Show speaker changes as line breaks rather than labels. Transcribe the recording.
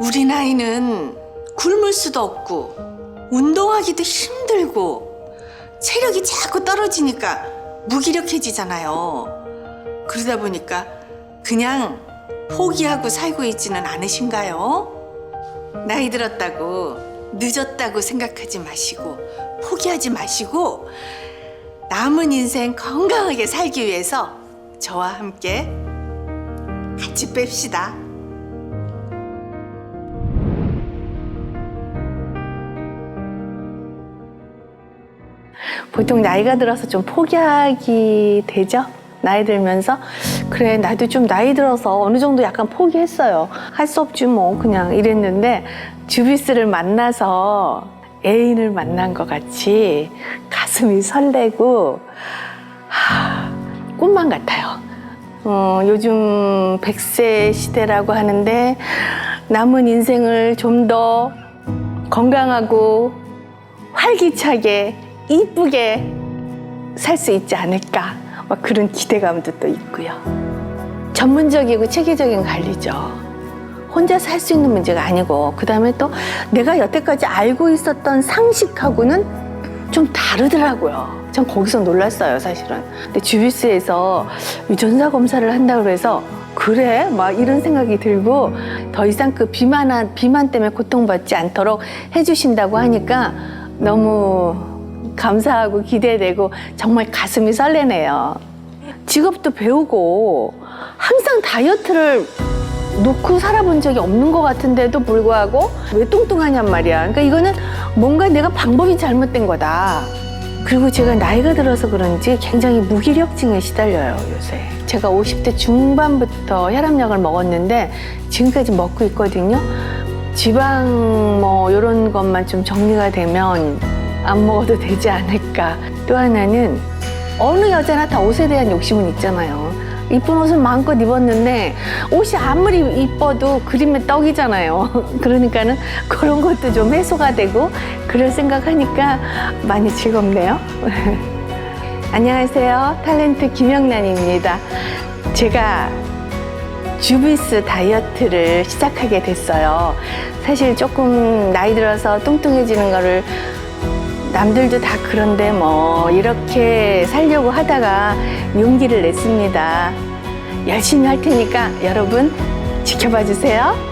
우리 나이는 굶을 수도 없고 운동하기도 힘들고 체력이 자꾸 떨어지니까 무기력해지잖아요. 그러다 보니까 그냥 포기하고 살고 있지는 않으신가요? 나이 들었다고 늦었다고 생각하지 마시고 포기하지 마시고 남은 인생 건강하게 살기 위해서 저와 함께 같이 뺍시다.
보통 나이가 들어서 좀 포기하기 되죠? 나이 들면서 그래 나도 좀 나이 들어서 어느 정도 약간 포기했어요. 할 수 없지 뭐 그냥 이랬는데 주비스를 만나서 애인을 만난 것 같이 가슴이 설레고 하, 꿈만 같아요. 어, 요즘 100세 시대라고 하는데 남은 인생을 좀 더 건강하고 활기차게 이쁘게 살 수 있지 않을까 막 그런 기대감도 또 있고요. 전문적이고 체계적인 관리죠. 혼자 살수 있는 문제가 아니고 그 다음에 또 내가 여태까지 알고 있었던 상식하고는 좀 다르더라고요. 전 거기서 놀랐어요, 사실은. 근데 주비스에서 유전자 검사를 한다고 해서 그래? 막 이런 생각이 들고 더 이상 그 비만한 비만 때문에 고통받지 않도록 해주신다고 하니까 너무 감사하고 기대되고 정말 가슴이 설레네요. 직업도 배우고 항상 다이어트를 놓고 살아본 적이 없는 것 같은데도 불구하고 왜 뚱뚱하냔 말이야. 그러니까 이거는 뭔가 내가 방법이 잘못된 거다. 그리고 제가 나이가 들어서 그런지 굉장히 무기력증에 시달려요, 요새. 제가 50대 중반부터 혈압약을 먹었는데 지금까지 먹고 있거든요. 지방 뭐 이런 것만 좀 정리가 되면 안 먹어도 되지 않을까. 또 하나는 어느 여자나 다 옷에 대한 욕심은 있잖아요. 이쁜 옷을 마음껏 입었는데 옷이 아무리 이뻐도 그림의 떡이잖아요. 그러니까는 그런 것도 좀 해소가 되고 그럴 생각하니까 많이 즐겁네요. 안녕하세요. 탤런트 김영란입니다. 제가 주비스 다이어트를 시작하게 됐어요. 사실 조금 나이 들어서 뚱뚱해지는 거를 남들도 다 그런데 뭐 이렇게 살려고 하다가 용기를 냈습니다. 열심히 할 테니까 여러분 지켜봐 주세요.